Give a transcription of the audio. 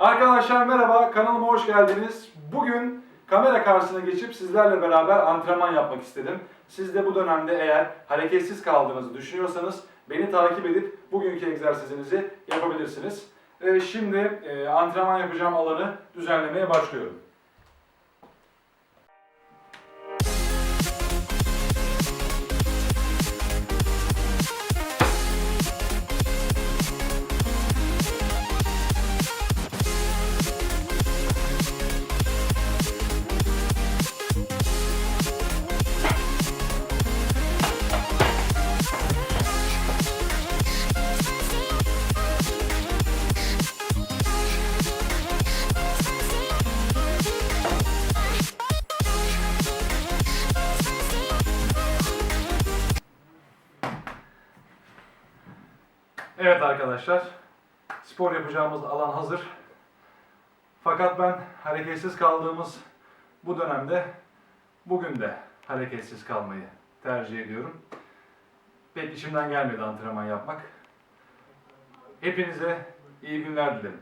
Arkadaşlar merhaba, kanalıma hoş geldiniz. Bugün kamera karşısına geçip sizlerle beraber antrenman yapmak istedim. Siz de bu dönemde eğer hareketsiz kaldığınızı düşünüyorsanız beni takip edip bugünkü egzersizinizi yapabilirsiniz. Ee, şimdi e, antrenman yapacağım alanı düzenlemeye başlıyorum. Evet arkadaşlar, spor yapacağımız alan hazır. Fakat ben hareketsiz kaldığımız bu dönemde bugün de hareketsiz kalmayı tercih ediyorum. Pek içimden gelmedi antrenman yapmak. Hepinize iyi günler dilerim.